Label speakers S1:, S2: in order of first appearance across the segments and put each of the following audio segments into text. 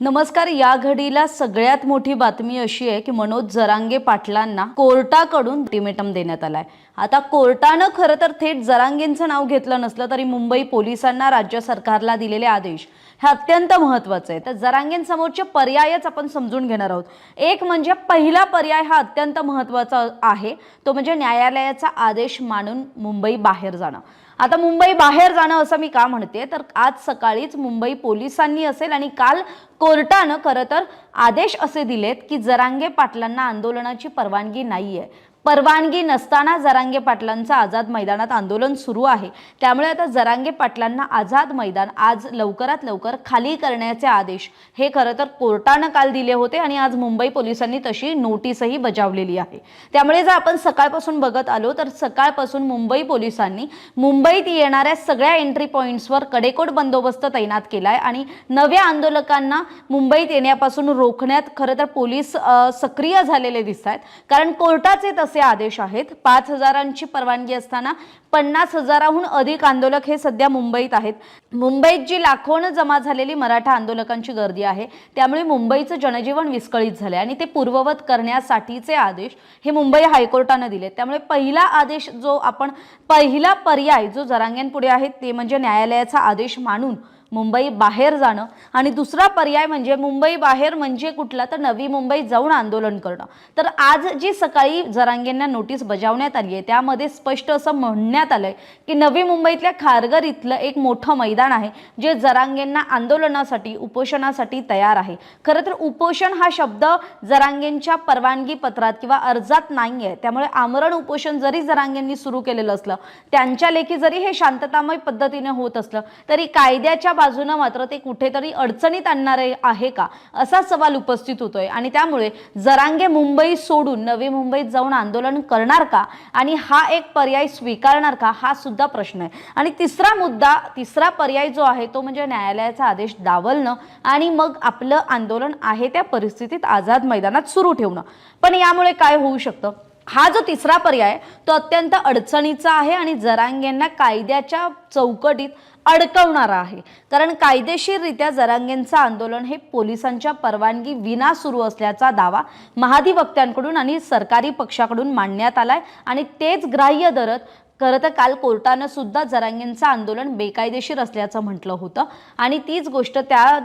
S1: नमस्कार या घडीला सगळ्यात मोठी बातमी अशी आहे की मनोज जरांगे पाटलांना कोर्टाकडून अल्टिमेटम देण्यात आलाय. आता कोर्टानं खरं तर थेट जरांगेंचं नाव घेतलं नसलं तरी मुंबई पोलिसांना राज्य सरकारला दिलेले आदेश हे अत्यंत महत्त्वाचे आहे. तर जरांगेंसमोरचे पर्यायच आपण समजून घेणार आहोत. एक म्हणजे पहिला पर्याय हा अत्यंत महत्त्वाचा आहे. तो म्हणजे न्यायालयाचा आदेश मानून मुंबई बाहेर जाणं. आता मुंबई बाहेर जाणं असं मी का म्हणते? तर आज सकाळीच मुंबई पोलिसांनी असेल आणि काल कोर्टानं खरं तर आदेश असे दिलेत की जरांगे पाटलांना आंदोलनाची परवानगी नाही आहे परवानगी नसताना जरांगे पाटलांचं आझाद मैदानात आंदोलन सुरू आहे. त्यामुळे आता जरांगे पाटलांना आझाद मैदान आज लवकरात लवकर खाली करण्याचे आदेश. हे खरं तर कोर्टानं काल दिले होते आणि आज मुंबई पोलिसांनी तशी नोटीसही बजावलेली आहे. त्यामुळे जर आपण सकाळपासून बघत आलो तर सकाळपासून मुंबई पोलिसांनी मुंबईत येणाऱ्या सगळ्या एंट्री पॉईंट्सवर कडेकोट बंदोबस्त तैनात केलाय आणि नव्या आंदोलकांना मुंबईत येण्यापासून रोखण्यात खरं तर पोलीस सक्रिय झालेले दिसत आहेत कारण कोर्टाचे तसे आदेश आहेत. पाच हजारांची परवानगी असताना पन्नास हजाराहून अधिक आंदोलक हे सध्या मुंबईत आहेत. मुंबईत जी लाखोनं जमा झालेली मराठा आंदोलकांची गर्दी आहे त्यामुळे मुंबईचं जनजीवन विस्कळीत झालंय आणि ते पूर्ववत करण्यासाठीचे आदेश हे मुंबई हायकोर्टानं दिले त्यामुळे पहिला आदेश जो आपण पहिला पर्याय जो जरांग्यांपुढे आहे ते म्हणजे न्यायालयाचा आदेश मानून मुंबई बाहेर जाणं. आणि दुसरा पर्याय म्हणजे मुंबई बाहेर म्हणजे कुठला? तर नवी मुंबई जाऊन आंदोलन करणं. तर आज जी सकाळी जरांगेंना नोटीस बजावण्यात आली आहे त्यामध्ये स्पष्ट असं म्हणण्यात आलंय की नवी मुंबईतल्या खारघर इथलं एक मोठं मैदान आहे जे जरांगेंना आंदोलनासाठी उपोषणासाठी तयार आहे. खरं तर उपोषण हा शब्द जरांगेंच्या परवानगी पत्रात किंवा अर्जात नाही आहे त्यामुळे आमरण उपोषण जरी जरांगेंनी सुरू केलेलं असलं त्यांच्या लेखी जरी हे शांततामय पद्धतीने होत असलं तरी कायद्याच्या बाजूनं मात्र ते कुठेतरी अडचणीत आणणारे आहे का? असा सवाल उपस्थित होतोय. आणि त्यामुळे जरांगे मुंबई सोडून नवी मुंबईत जाऊन आंदोलन करणार का? आणि हा एक पर्याय स्वीकारणार का? हा सुद्धा प्रश्न आहे. आणि तिसरा मुद्दा तिसरा पर्याय जो आहे तो म्हणजे न्यायालयाचा आदेश दावलणं आणि मग आपलं आंदोलन आहे त्या परिस्थितीत आझाद मैदानात सुरू ठेवणं. पण यामुळे काय होऊ शकतं? हा जो तिसरा पर्याय तो अत्यंत अडचणीचा आहे आणि जरांगेंना कायद्याच्या चौकटीत अडकवणारा आहे. कारण कायदेशीररित्या जरांगेंचं आंदोलन हे पोलिसांच्या परवानगी विना सुरू असल्याचा दावा महाधिवक्त्यांकडून आणि सरकारी पक्षाकडून मांडण्यात आलाय आणि तेच ग्राह्य धरत खरं तर काल कोर्टानं सुद्धा जरांगेंचं आंदोलन बेकायदेशीर असल्याचं म्हटलं होतं. आणि तीच गोष्ट त्या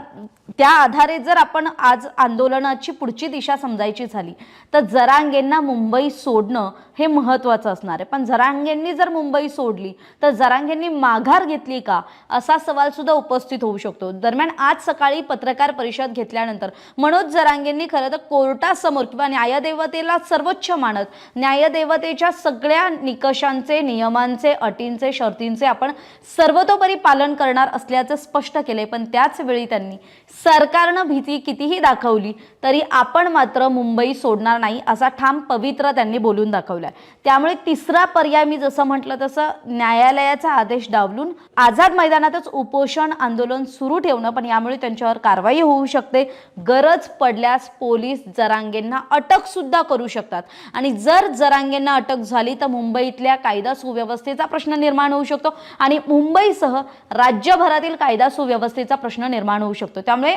S1: त्या आधारे जर आपण आज आंदोलनाची पुढची दिशा समजायची झाली तर जरांगेंना मुंबई सोडणं हे महत्त्वाचं असणार आहे. पण जरांगेंनी जर मुंबई सोडली तर जरांगेंनी माघार घेतली का? असा सवाल सुद्धा उपस्थित होऊ शकतो. दरम्यान आज सकाळी पत्रकार परिषद घेतल्यानंतर मनोज जरांगेंनी खरं तर कोर्टासमोर किंवा न्यायदेवतेला सर्वोच्च मानत न्यायदेवतेच्या सगळ्या निकषांचे नियम नियमांचे अटींचे शर्तींचे आपण सर्वतोपरी पालन करणार असल्याचं स्पष्ट केले पण त्याच वेळी त्यांनी सरकारनं भीती कितीही दाखवली तरी आपण मात्र मुंबई सोडणार नाही असा ठाम पवित्र त्यांनी बोलून दाखवलाय. त्यामुळे तिसरा पर्याय मी जसं म्हटलं तसं न्यायालयाचा आदेश डावलून आझाद मैदानातच उपोषण आंदोलन सुरू ठेवणं पण यामुळे त्यांच्यावर कारवाई होऊ शकते. गरज पडल्यास पोलीस जरांगेंना अटक सुद्धा करू शकतात. आणि जर जरांगेंना अटक झाली तर मुंबईतल्या कायदा सुव्यवस्थेचा प्रश्न निर्माण होऊ शकतो आणि मुंबईसह राज्यभरातील कायदा सुव्यवस्थेचा प्रश्न निर्माण होऊ शकतो. त्यामुळे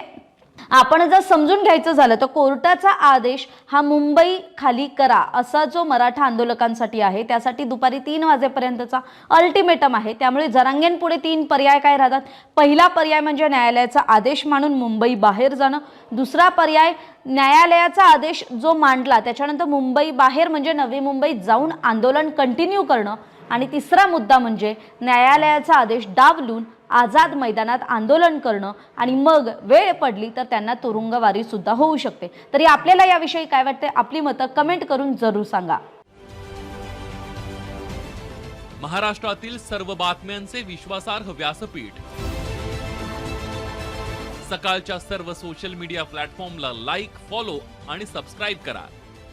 S1: आपण जर समजून घ्यायचं झालं तर कोर्टाचा आदेश हा मुंबई खाली करा असा जो मराठा आंदोलकांसाठी आहे त्यासाठी दुपारी तीन वाजेपर्यंतचा अल्टिमेटम आहे. त्यामुळे जरांगेंपुढे तीन पर्याय काय राहतात? पहिला पर्याय म्हणजे न्यायालयाचा आदेश मानून मुंबई बाहेर जाणं. दुसरा पर्याय न्यायालयाचा आदेश जो मांडला त्याच्यानंतर मुंबई बाहेर म्हणजे नवी मुंबईत जाऊन आंदोलन कंटिन्यू करणं. आणि तिसरा मुद्दा म्हणजे न्यायालयाचा आदेश डावलून आझाद मैदानात आंदोलन करणं आणि मग वेळ पडली तर त्यांना तुरुंगवारी सुद्धा होऊ शकते. तरी आपल्याला याविषयी काय वाटते आपली मतं कमेंट करून जरूर सांगा.
S2: महाराष्ट्रातील सर्व बातम्यांचे विश्वासार्ह व्यासपीठ. सकाळच्या सर्व सोशल मीडिया प्लॅटफॉर्मला लाईक फॉलो आणि सबस्क्राईब करा.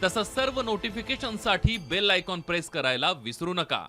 S2: तसंच सर्व नोटिफिकेशनसाठी बेल आयकॉन प्रेस करायला विसरू नका.